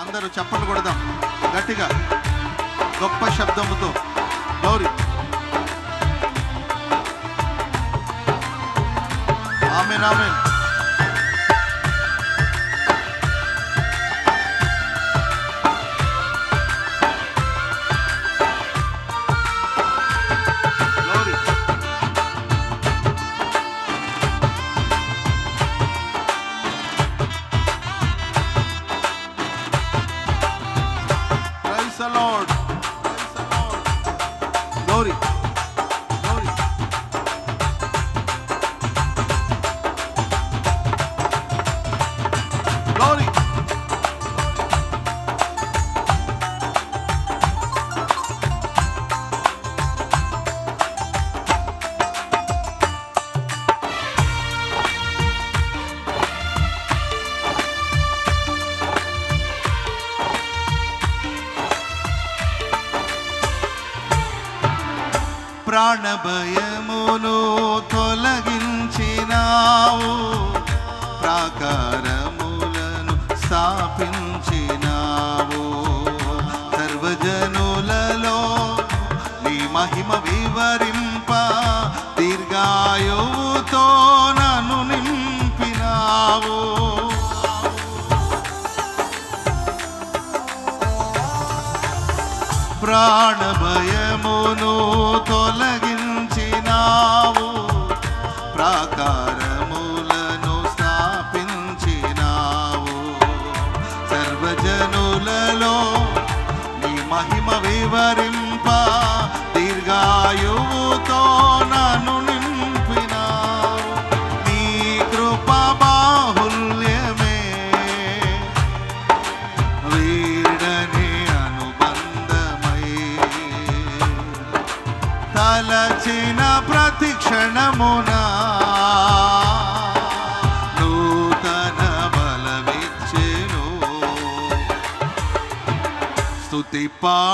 అందరూ చప్పట్లు కొడదాం. గట్టిగా. గొప్ప శబ్దముతో. గౌరీ. Amen amen. ప్రాణభయమును తొలగించినావు. ప్రాకారం ప్రాణభయమును తొలగించినావు. ప్రాకారములను அப்பா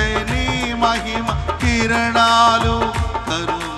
మహిమ కిరణాలు కరుణ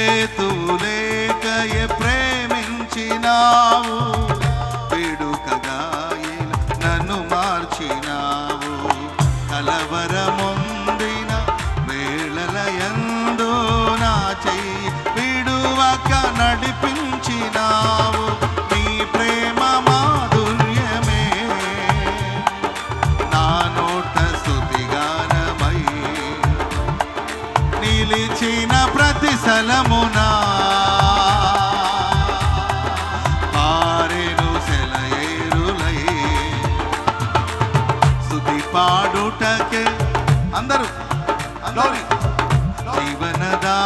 preto. ప్రతి సలమునా పారేను సెలయేరులయే స్థుతి పాడుటకే అందరూ జీవనదా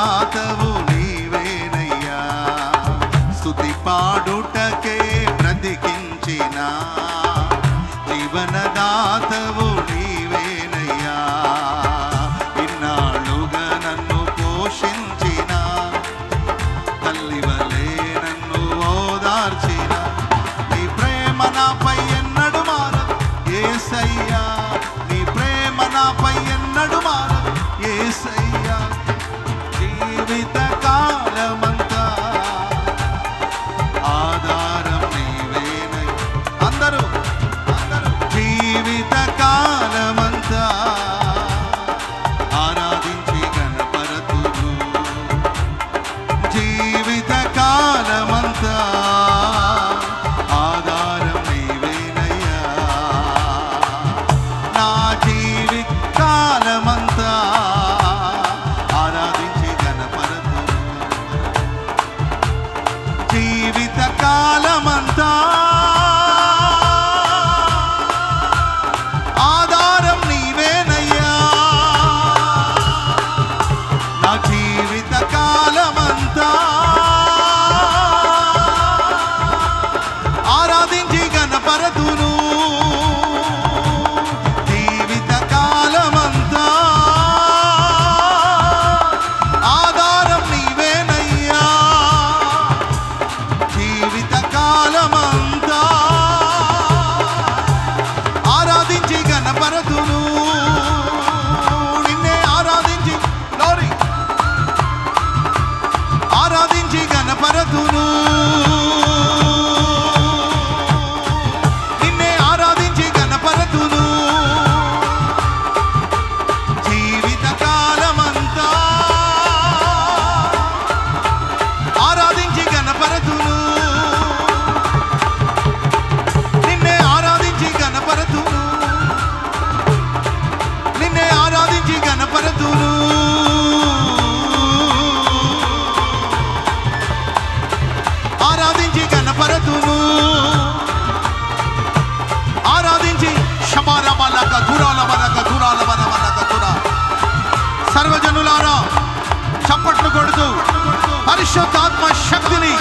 పొందుకొడుతూ పరిశుద్ధాత్మ శక్తిని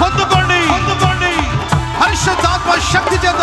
పొందుకోండి. పొందుకోండి. పరిశుద్ధాత్మ శక్తి చేత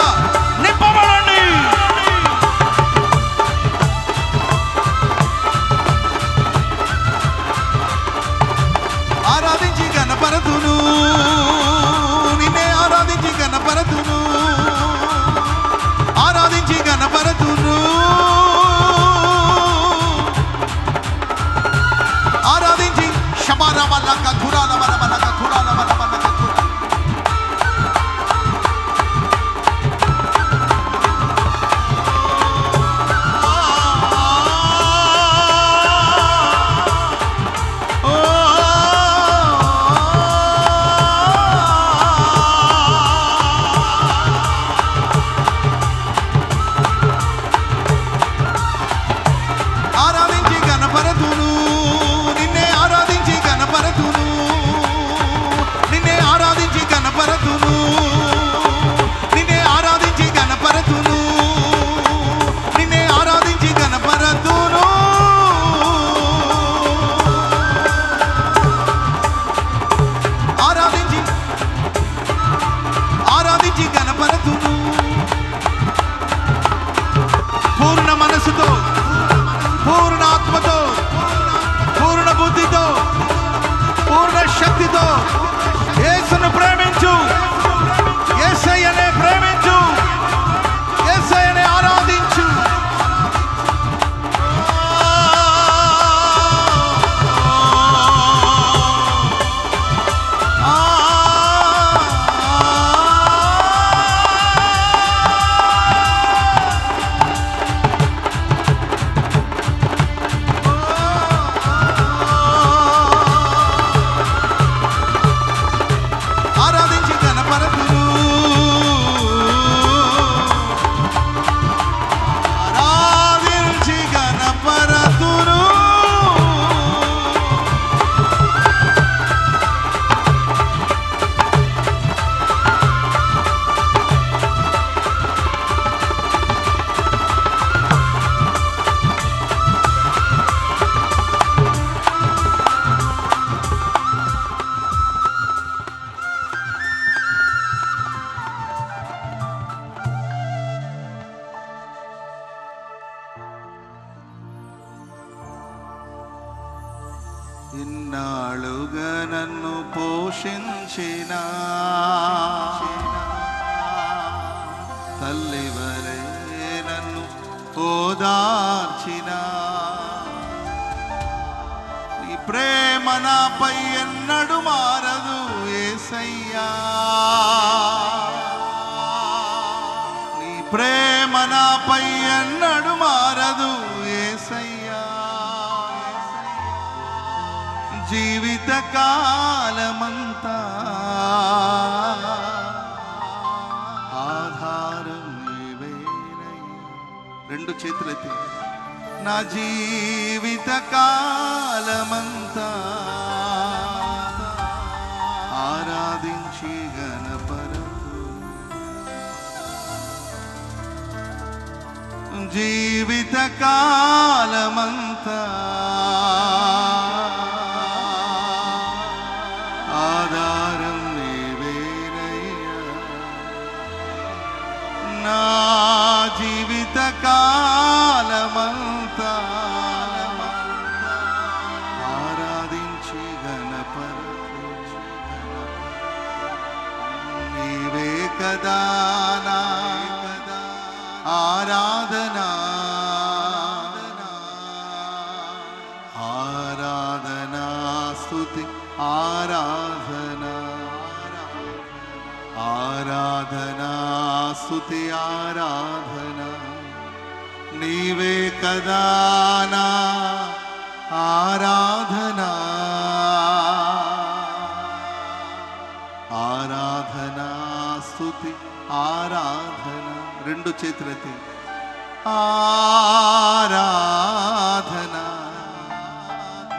ఇన్నాళ్ళుగా నన్ను పోషించిన. తల్లివరే నన్ను ఓదార్చిన. నీ ప్రేమ నాపై ఎన్నడు మారదు ఏసయ్యా. నీ ప్రేమ నాపై ఎన్నడు మారదు ఏసయ్యా. జీవిత కాలమంతా ఆధారం రెండు చేతులెత్తి. నా జీవిత కాలమంతా ఆరాధించి గణపరకు జీవిత కాలమంతా आराधना आराधना आराधना आराधना आराधना। नीवे आराधना। నా ఆరాధనా ఆరాధనా స్తుతి ఆరాధన రెండు చేతులెత్తి ఆరాధన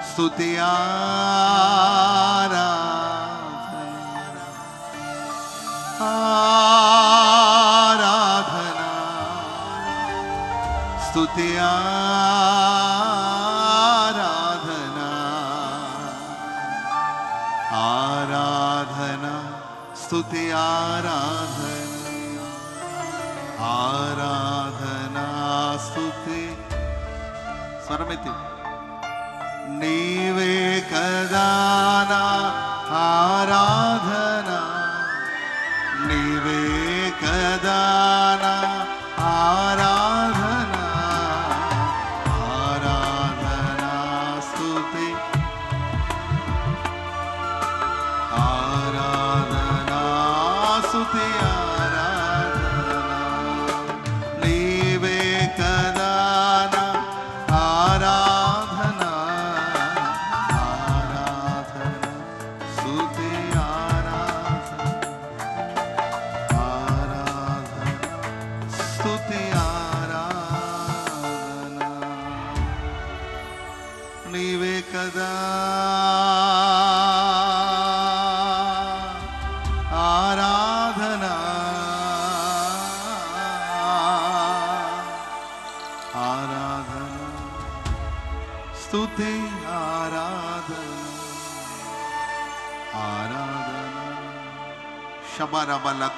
స్తుతి ఆరాధన ఆరాధన స్తుతి ఆరాధన ఆరాధన స్తుతి ఆరాధన ఆరాధన స్తుతి స్వరమితి నీవే కదా నా ఆరాధన nosso tempo.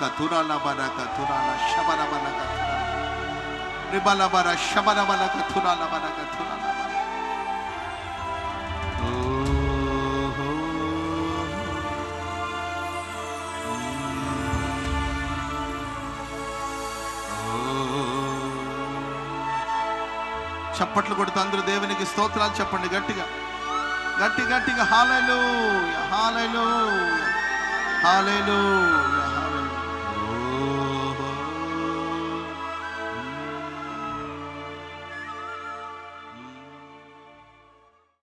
శబరబల కతురల బర కతురాల శబరబల కతుర రిబల చప్పట్లు కొడుతూ అందరూ దేవునికి స్తోత్రాలు చెప్పండి గట్టిగా. గట్టి గట్టిగా హాలలు హాలలు హాలలు